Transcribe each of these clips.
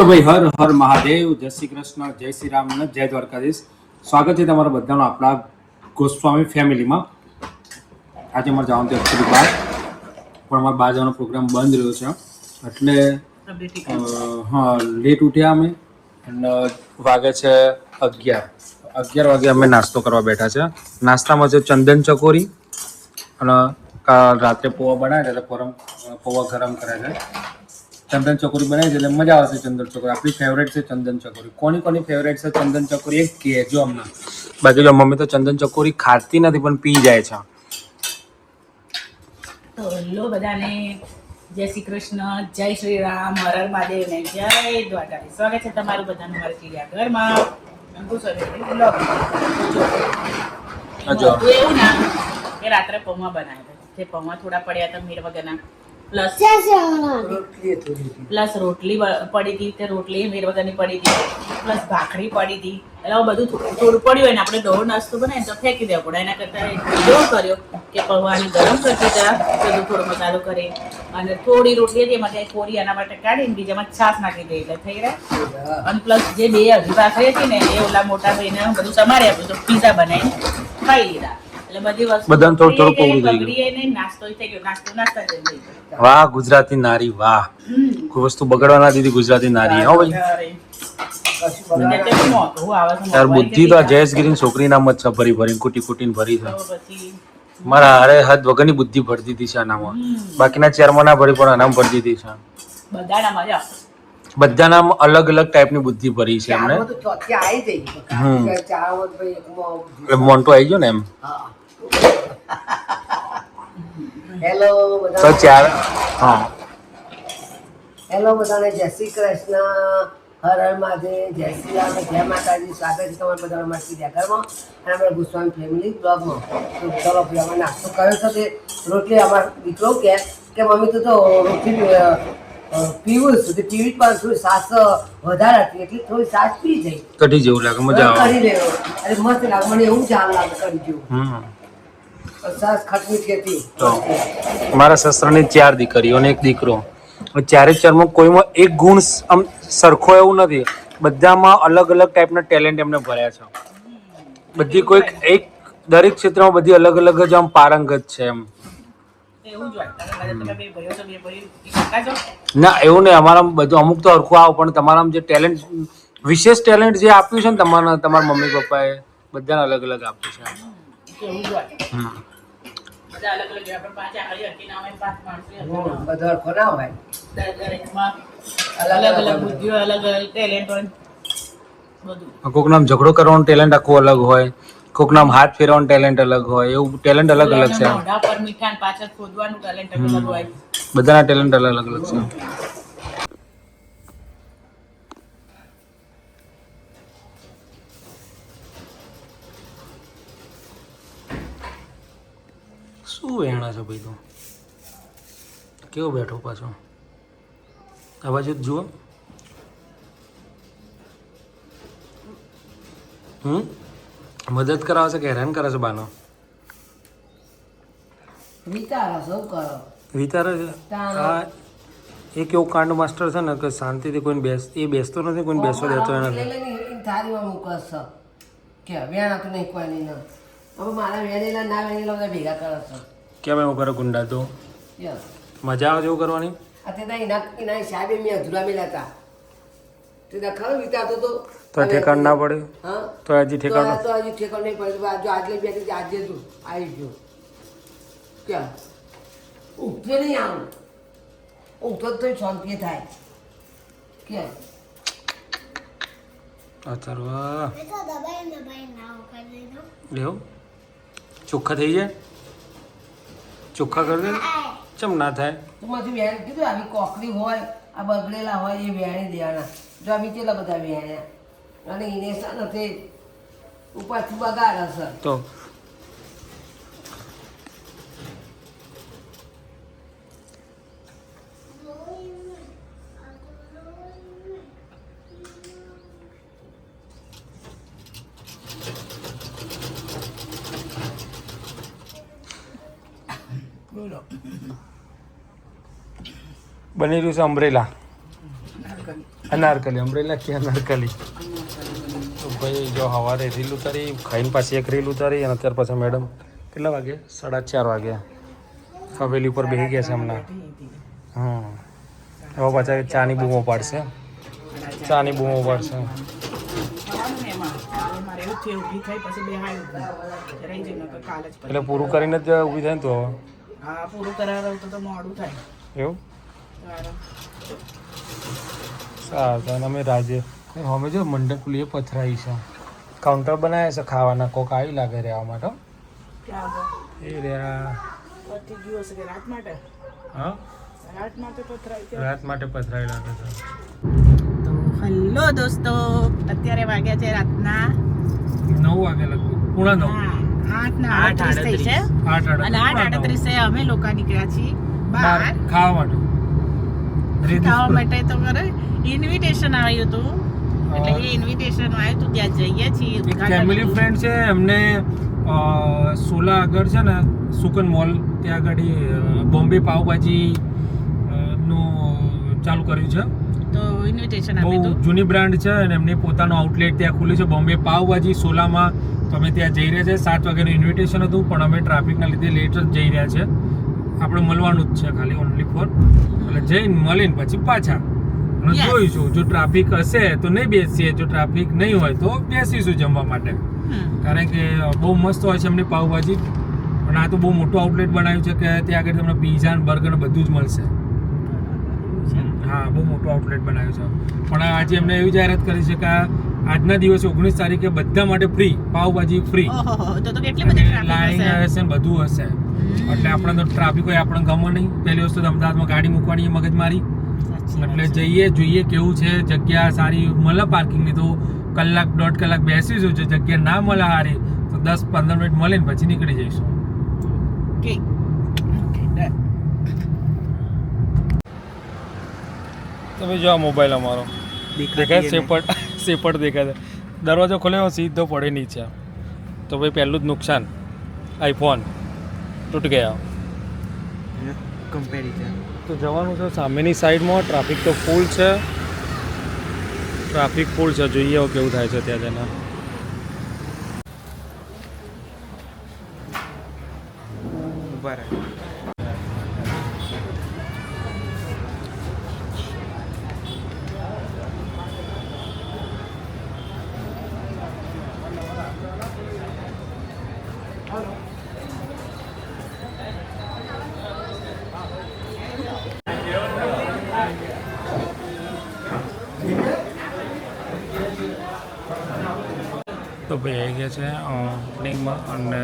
તો ભાઈ હર હર મહાદેવ, જય શ્રી કૃષ્ણ, જય શ્રી રામ જય દ્વારકાધીશ. સ્વાગત છે તમારા બધાનું આપણા ગોસ્વામી ફેમિલીમાં. આજે અમારે જવાનું હતું એકચ્યુઅલી બહાર પણ અમારા બહાર જવાનો પ્રોગ્રામ બંધ રહ્યો છે. એટલે હા લેટ ઉઠ્યા અમે અને વાગે છે અગિયાર. અગિયાર વાગે અમે નાસ્તો કરવા બેઠા છે. નાસ્તામાં છે ચંદન ચકોરી અને કાલ રાત્રે પૌવા બનાવ્યા એટલે પરમ પૌવા ગરમ કરે છે. ચંદન ચકોરી બનાવી છે એટલે મજા આવશે ચંદન ચકોરી. આપણી ફેવરેટ છે ચંદન ચકોરી. કોની કોની ફેવરેટ છે ચંદન ચકોરી? એ કહેજો અમને. બાકી જો મમ્મી તો ચંદન ચકોરી ખાતી નથી પણ પી જાય છે. તો હેલો બધાને જય શ્રી કૃષ્ણ જય શ્રી રામ હર હર મહાદેવ ને જય દ્વારકાધીશ. સ્વાગત છે તમારું બધાનું મારા ચિડિયાઘરમાં. એવું ના કે રાત્રે પૌવા બનાવ્યા જે પૌવા થોડા પડ્યા હતા મીર વગરના. પ્લસ પ્લસ રોટલી પડી હતી તે રોટલી મીર વગરની પડી હતી. પ્લસ ભાખરી પડી હતી. એટલે આવું બધું થોડું થોડું પડ્યું હોય ને આપણે ડોર નાસ્તો બનાવીને તો ફેંકી દેવો પડે. એના કરતાં કેવો કર્યો કે પૌવાને ગરમ કરી હતા બધું થોડો મસાલો કરે અને થોડી રોટલી હતી એમાં થોડી એના માટે કાઢીને બીજામાં છાશ નાખી દે. એટલે થઈ રહ્યા. અને પ્લસ જે બે અઢી ભાખરી હતી ને એ ઓલા મોટા ભાઈને બધું સમારી આપ્યું તો પીઝા બનાવીને ખાઈ લીધા. બધાને થોડું થોડું બગડી થઈ ગયું. વાહ ગુજરાતી નારી વાહ. કોઈ વસ્તુ બગડવા ના દીધી ગુજરાતી નારી હો ભાઈ. યાર બુદ્ધિ તો આ જયેશ ગીરી છોકરી નામ જ છે ભરી ભરી કુટી કુટીને ભરી છે. મારા હારે હદ વગરની બુદ્ધિ ભરતી હતી છે આનામાં. બાકીના ચેરમાં ના ભરી પણ આનામાં ભરતી હતી છે. બધાના અલગ અલગ ટાઈપની બુદ્ધિ ભરી છે એમને. મોન્ટો આવી ગયો ને એમ? હા. હેલો બધા ચાર હા. હેલો બધાને. જય શ્રી કૃષ્ણ. હર હર મહાદેવ. જય શ્રી રામ. જય માતાજી. સ્વાગત છે તમારા બધાના માસી ઘરમાં અને અમે ગુસ્વામી ફેમિલી બ્લોગમાં તો ચલો અમે નાસ્તો કર્યો છે તે. રોટલી અમારો દીકરો કે કે મમ્મી તું તો રોટલી પીવું જ તે પીવી પણ થોડી સાસ વધારે હતી. એટલે થોડી સાસ પી જઈ. કઢી જેવું લાગે મજા આવે. કરી લેવો. અરે મસ્ત લાગે. મને એવું જાણ લાગે કઢી જેવું હમ સાસ ખટમીઠી હતી તો મારા સસરાની ચાર દીકરીઓ અને એક દીકરો. ચારે ચારમાં કોઈમાં એક ગુણ આમ સરખો એવું નથી. બધામાં અલગ અલગ ટાઈપના ટેલેન્ટ એમને ભર્યા છે. બધી કોઈક એક દરેક ક્ષેત્રમાં બધી અલગ અલગ જ આમ પારંગત છે એમ. ના એવું નહીં. અમારા બધું અમુક તો હરખું આવો પણ તમારા જે ટેલેન્ટ વિશેષ ટેલેન્ટ જે આપ્યું છે ને તમારા તમારા મમ્મી પપ્પાએ બધાને અલગ અલગ આપ્યું છે. કોક નામ ઝઘડો કરવાનું ટેલેન્ટ આખું અલગ હોય કોક નામ હાથ ફેરવાનું ટેલેન્ટ અલગ હોય એવું ટેલેન્ટ અલગ અલગ છે. બધાના ટેલેન્ટ અલગ અલગ છે શું વેણા છે ભાઈ તું કેવો બેઠો પાછો? આ બાજુ જુઓ. હમ? મદદ કરાવે છે કે હેરાન કરે છે બાનો? વિચારો સૌ કરો? વિચારે. આ એક એવું કાંડ માસ્ટર છે ને કે શાંતિથી કોઈને બેસ એ બેસતો નથી કોઈને બેસવા દેતો નથી. મૂકસ છે. કે વેણ હતું નહીં કોઈ ના. હવે મારા વેણેલા ના વેણેલા બધા ભેગા કરો છો. કેમ એવું કરો ગુંડા તો? યસ. મજા આવે જેવું એવું કરવાની? આ તે એના એના સાહેબે મેં અધૂરા મેલા હતા. તે ત્યાં ખરો વિચારતો તો તો ઠેકાણ ના પડે? હા. તો હજી ઠેકાણ તો હજી ઠેકાણ નહીં પડે જો આજે બેઠી આજે તું આવી ગયો. ક્યાં? ઉઠે નહીં આવું ઉઠો તો શાંતિ થાય. ક્યાં? અચરવા લેવું ચોખ્ખા થઈ જાય? ચોખ્ખા કરી દે? ચમ ના થાય? તો વેણ કીધું આવી કોકરી હોય આ બગડેલા હોય એ વેણી દેવાના. જો આવી કેટલા બધા વેણ્યા અને એને છે નથી ઉપરથી બગાડે છે? તો? બની રહ્યું છે અમરેલા અનારકલી અમરેલા કે અનારકલી. તો ભાઈ જો સવારે રીલ ઉતારી ખાઈને પાછી એક રીલ ઉતારી અને અત્યારે પાછા મેડમ કેટલા વાગે? સાડા ચાર વાગ્યા હવેલી ઉપર બેસી ગયા છે હમણાં. હા હવે પાછા ચાની બૂમો પાડશે. ચાની બૂમો પાડશે. એવું. એટલે પૂરું કરીને જ ઊભી થાય ને તો? હવે પૂરું કરાવડાવું તો તો મોડું થાય. એવું? સારું. તો અમે રાજે અમે જો મંડપ ખુલીએ પથરાઈ છે. કાઉન્ટર બનાવ્યા છે ખાવાના કોક આવી લાગે રહેવા માટે એ રહ્યા રાત માટે? હા? રાત માટે પથરાય છે રાત માટે પથરાઈ લાગે છે. તો હેલો દોસ્તો અત્યારે વાગ્યા છે રાતના નવ વાગે લગભગ પૂણા નવ. આઠ ને આડત્રીસ થઈ છે. આઠ અને આઠ આડત્રીસે અમે લોકો નીકળ્યા છીએ બહાર. ખાવા માટે. ખાવા માટે તો કરે ઇન્વિટેશન આવ્યું હતું. એટલે એ ઇન્વિટેશન આવ્યું હતું ત્યાં જઈએ છીએ. ફેમિલી. ફ્રેન્ડ છે એમને સોલા આગળ છે ને સુકન મોલ ત્યાં આગળ બોમ્બે પાવભાજી નું ચાલુ કર્યું છે. તો ઇન્વિટેશન આપ્યું હતું જૂની બ્રાન્ડ છે અને એમની પોતાનું આઉટલેટ ત્યાં ખુલ્યું છે બોમ્બે પાવભાજી સોલામાં. તો અમે ત્યાં જઈ રહ્યા છે સાત વાગ્યાનું ઇન્વિટેશન હતું પણ અમે ટ્રાફિકના લીધે લેટ જ જઈ રહ્યા છે આપણે મળવાનું જ છે ખાલી ઓનલી ફોર એટલે જઈને મળીને પછી પાછા. અને જોઈશું જો ટ્રાફિક હશે તો નહીં બેસીએ જો ટ્રાફિક નહીં હોય તો બેસીશું જમવા માટે. કારણ કે બહુ મસ્ત હોય છે એમની પાઉભાજી. પણ આ તો બહુ મોટું આઉટલેટ બનાવ્યું છે કે ત્યાં આગળ તમને પીઝા ને બર્ગર બધું જ મળશે. હા બહુ મોટું આઉટલેટ બનાવ્યું છે. પણ આજે એમને એવી જાહેરાત કરી છે કે આજના દિવસે ઓગણીસ તારીખે બધા માટે ફ્રી પાઉભાજી ફ્રી લાઈન હશે? બધું હશે. એટલે આપણે તો ટ્રાફિક હોય આપણને ગમે નહીં. પહેલી વસ્તુ તો અમદાવાદમાં ગાડી મૂકવાની મગજ મારી એટલે જઈએ જોઈએ કેવું છે જગ્યા સારી મળે પાર્કિંગની તો કલાક દોઢ કલાક બેસીશું જો જગ્યા ના મળે સારી તો દસ પંદર મિનિટ મળે ને પછી નીકળી જઈશું. તમે જો આ મોબાઈલ અમારો. દેખાય સેપટ સેપટ દેખાય દરવાજો ખોલ્યો સીધો પડે નીચે. તો ભાઈ પહેલું જ નુકસાન આઈફોન તૂટ ગયા. કમ્પેરિઝન તો જવાનું છે સામેની સાઈડમાં ટ્રાફિક તો ફૂલ છે. ટ્રાફિક ફૂલ છે. જોઈએ કેવું થાય છે ત્યાં જઈને તો ભાઈ આવી ગયા છે ઓપનિંગમાં અને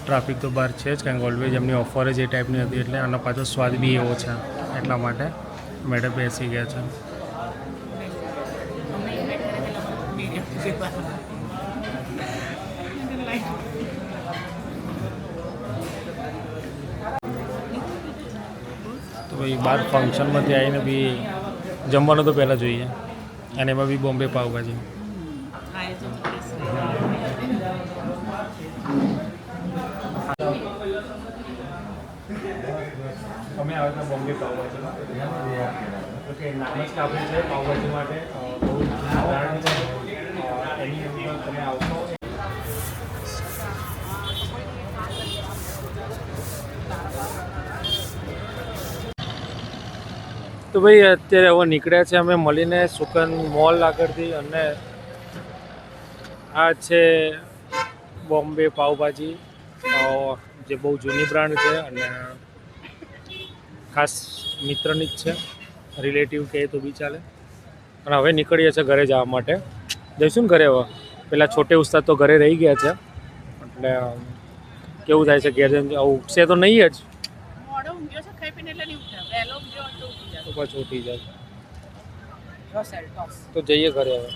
ટ્રાફિક તો બહાર છે જ કારણ કે ઓલવેઝ એમની ઓફર જ એ ટાઈપની હતી એટલે આનો પાછો સ્વાદ બી એવો છે એટલા માટે મેડમ બેસી ગયા છે. તો ભાઈ બહાર ફંક્શનમાંથી આવીને બી જમવાનું તો પહેલાં જોઈએ અને એમાં બી બોમ્બે પાવભાજી. અમે આવ્યા હતા બોમ્બે પાવભાજીમાં? તો નામ છે પાવભાજી માટે. તો ભાઈ, અત્યારે હવે નીકળ્યા છે અમે મળીને સુકન મોલ આગળથી અને આ છે બોમ્બે પાઉભાજી જે બહુ જૂની બ્રાન્ડ છે અને ખાસ મિત્રની જ છે રિલેટિવ કહે તો બી ચાલે. અને હવે નીકળીએ છીએ ઘરે જવા માટે. જઈશું ને ઘરે હવે? પેલા છોટે ઉસ્તાદ તો ઘરે રહી ગયા છે. એટલે કેવું થાય છે, ઘેર આવું ઉઠશે તો નહીં જ? પાછું ઉઠી જાય. તો જઈએ ઘરે હવે.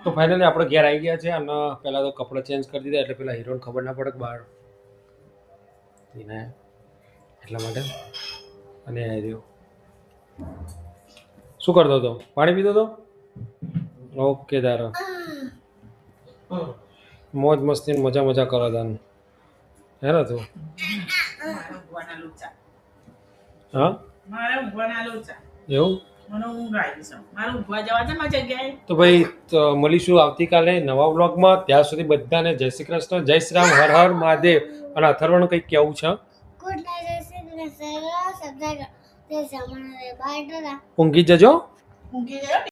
તો ફાઇનલી આપણે ઘેર આવી ગયા છે અને પહેલાં તો કપડાં ચેન્જ કરી દીધા એટલે પેલા હીરોને ખબર ના પડે બહાર એને એટલા માટે. અને આવી રહ્યો. શું કરતો હતો? પાણી પીતો હતો? ઓકે તારો. મોજ મસ્તી મજા મજા કરો તાન. હે ને તું મારે ઊંઘવાના લોચા. હા મારે એવું? મને ઊંઘ આવી છે. મારે ઊંઘવા જવા છે મારી જગ્યાએ. તો ભાઈ મળીશું આવતીકાલે નવા બ્લોગમાં ત્યાં સુધી બધાને જય શ્રી કૃષ્ણ જય શ્રી રામ હર હર મહાદેવ. અને અથર્વણ કંઈક કેવું છે? ગુડ જય શ્રી કૃષ્ણ. ઊંઘી જજો. ઊંઘી જાય